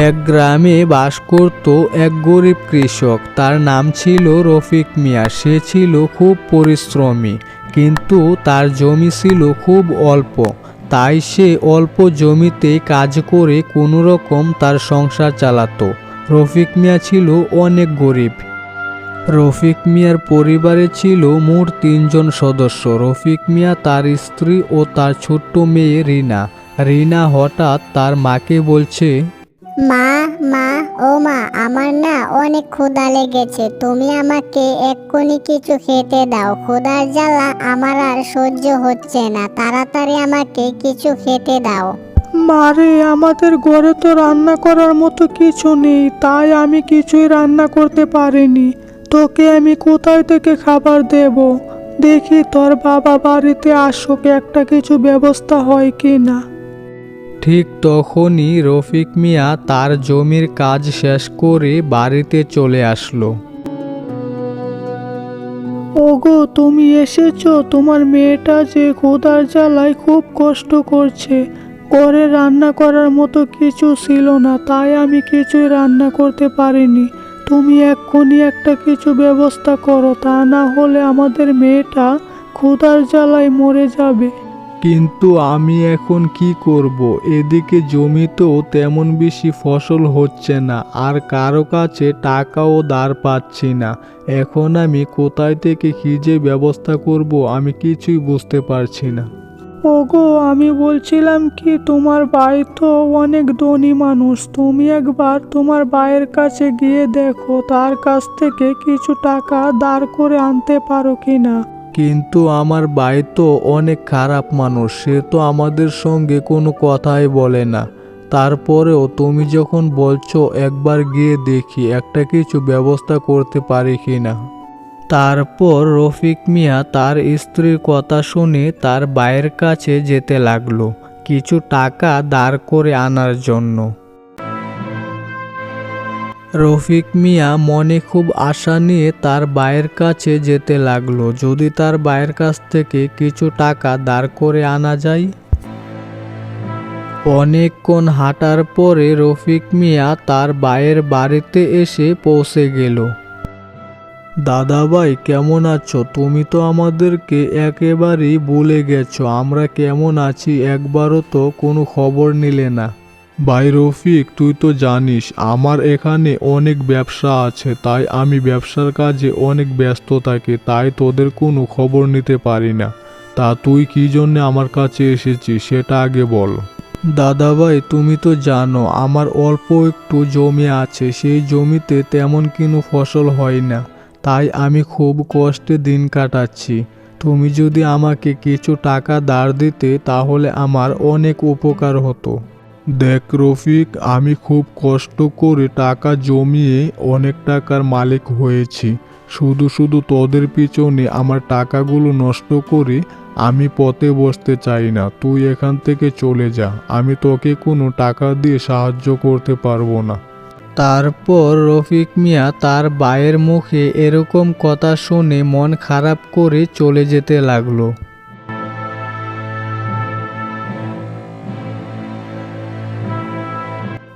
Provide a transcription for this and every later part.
এক গ্রামে বাস করত এক গরিব কৃষক। তার নাম ছিল রফিক মিয়া। সে ছিল খুব পরিশ্রমী, কিন্তু তার জমি ছিল খুব অল্প। তাই সে অল্প জমিতে কাজ করে কোনো রকম তার সংসার চালাতো। রফিক মিয়া ছিল অনেক গরিব। রফিক মিয়ার পরিবারে ছিল মোট তিনজন সদস্য। রফিক মিয়া তার স্ত্রী ও তার ছোট্ট মেয়ে রিনা। রিনা হঠাৎ তার মাকে বলছে মা মা, ও মা, আমার না অনেক ক্ষুধা লেগেছে। তুমি আমাকে এক্ষুনি কিছু খেতে দাও। ক্ষুধার জ্বালা আমার আর সহ্য হচ্ছে না। তাড়াতাড়ি আমাকে কিছু খেতে দাও। মারে আমাদের ঘরে তো রান্না করার মতো কিছু নেই, তাই আমি কিছুই রান্না করতে পারিনি। তোকে আমি কোথায় থেকে খাবার দেব? দেখি তোর বাবা বাড়িতে আসুক, একটা কিছু ব্যবস্থা হয় কি না ঠিক তখনই রফিক মিয়া তার জমির কাজ শেষ করে বাড়িতে চলে আসলো। ওগো, তুমি এসেছ? তোমার মেয়েটা যে ক্ষুধার জ্বালায় খুব কষ্ট করছে। ঘরে রান্না করার মতো কিছু ছিল না, তাই আমি কিছুই রান্না করতে পারিনি। তুমি এক্ষুনি একটা কিছু ব্যবস্থা করো, তা না হলে আমাদের মেয়েটা ক্ষুধার জ্বালায় মরে যাবে। কিন্তু আমি এখন কি করব? এদিকে জমিতেও তেমন বেশি ফসল হচ্ছে না, আর কারও কাছে টাকাও দাঁড় পাচ্ছি না। এখন আমি কোথায় থেকে কী যে ব্যবস্থা করব, আমি কিছুই বুঝতে পারছি না। ওগো, আমি বলছিলাম কি, তোমার ভাই তো অনেক ধনী মানুষ। তুমি একবার তোমার ভাইয়ের কাছে গিয়ে দেখো, তার কাছ থেকে কিছু টাকা দাঁড় করে আনতে পারো কি না কিন্তু আমার ভাই তো অনেক খারাপ মানুষ, সে তো আমাদের সঙ্গে কোনো কথাই বলে না। তারপরেও তুমি যখন বলছো একবার গিয়ে দেখি একটা কিছু ব্যবস্থা করতে পারি কি না তারপর রফিক মিয়া তার স্ত্রীর কথা শুনে তার ভাইয়ের কাছে যেতে লাগল, কিছু টাকা দাঁড় করে আনার জন্য। রফিক মিয়া মনে খুব আশা নিয়ে তার ভাইয়ের কাছে যেতে লাগল। যদি তার ভাইয়ের কাছ থেকে কিছু টাকা দাঁড় করে আনা যায়? অনেকক্ষণ হাঁটার পরে রফিক মিয়া তার বায়ের বাড়িতে এসে পৌঁছে গেল। দাদাভাই কেমন আছো? তুমি তো আমাদেরকে একেবারেই ভুলে গেছো। আমরা কেমন আছি একবারও তো কোনো খবর নিলে না। ভাই রফিক, তুই তো জানিস আমার এখানে অনেক ব্যবসা আছে, তাই আমি ব্যবসার কাজে অনেক ব্যস্ত থাকি, তাই তোদের কোনো খবর নিতে পারি না। তা তুই কী জন্যে আমার কাছে এসেছিস, সেটা আগে বল। দাদাভাই তুমি তো জানো আমার অল্প একটু জমি আছে, সেই জমিতে তেমন কোনো ফসল হয় না, তাই আমি খুব কষ্টে দিন কাটাচ্ছি। তুমি যদি আমাকে কিছু টাকা ধার দিতে, তাহলে আমার অনেক উপকার হতো। দেখ রফিক, আমি খুব কষ্ট করে টাকা জমিয়ে অনেক টাকার মালিক হয়েছি। শুধু শুধু তোদের পিছনে আমার টাকাগুলো নষ্ট করে আমি পথে বসতে চাই না। তুই এখান থেকে চলে যা। আমি তোকে কোনো টাকা দিয়ে সাহায্য করতে পারব না। তারপর রফিক মিয়া তার বায়ের মুখে এরকম কথা শুনে মন খারাপ করে চলে যেতে লাগল।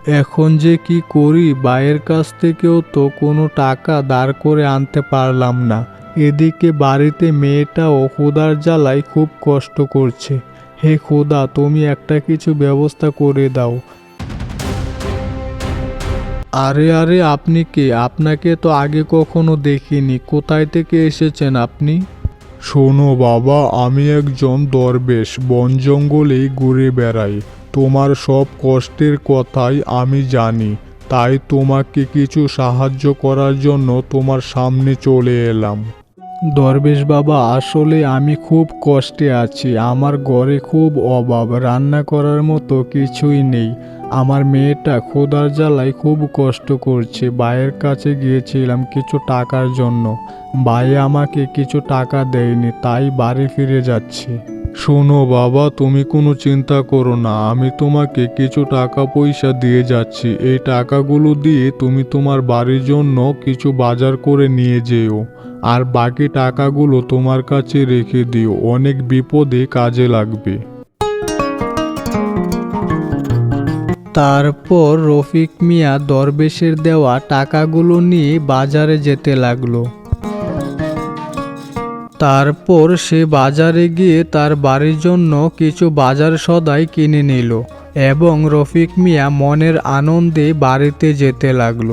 এখন যে কি করি ভাইয়ের কাছ থেকেও তো কোনো টাকা দাঁড় করে আনতে পারলাম না। এদিকে বাড়িতে মেয়েটাও ক্ষুধার জ্বালায় খুব কষ্ট করছে। হে খোদা, তুমি একটা কিছু ব্যবস্থা করে দাও। আরে আরে, আপনি কে? আপনাকে তো আগে কখনো দেখিনি। কোথায় থেকে এসেছেন আপনি? শোনো বাবা, আমি একজন দরবেশ। বন জঙ্গলেই ঘুরে বেড়াই। তোমার সব কষ্টের কথাই আমি জানি, তাই তোমাকে কিছু সাহায্য করার জন্য তোমার সামনে চলে এলাম। দরবেশ বাবা, আসলে আমি খুব কষ্টে আছি। আমার ঘরে খুব অভাব, রান্না করার মতো কিছুই নেই। আমার মেয়েটা ক্ষুধার জ্বালায় খুব কষ্ট করছে। ভাইয়ের কাছে গিয়েছিলাম কিছু টাকার জন্য। ভাই আমাকে কিছু টাকা দেয়নি, তাই বাড়ি ফিরে যাচ্ছি। শোনো বাবা, তুমি কোনো চিন্তা করো না। আমি তোমাকে কিছু টাকা পয়সা দিয়ে যাচ্ছি। এই টাকাগুলো দিয়ে তুমি তোমার বাড়ির জন্য কিছু বাজার করে নিয়ে যেও। আর বাকি টাকাগুলো তোমার কাছে রেখে দিও। অনেক বিপদে কাজে লাগবে। তারপর রফিক মিয়া দরবেশের দেওয়া টাকাগুলো নিয়ে বাজারে যেতে লাগল। তারপর সে বাজারে গিয়ে তার বাড়ির জন্য কিছু বাজার সদাই কিনে নিল এবং রফিক মিয়া মনের আনন্দে বাড়িতে যেতে লাগল।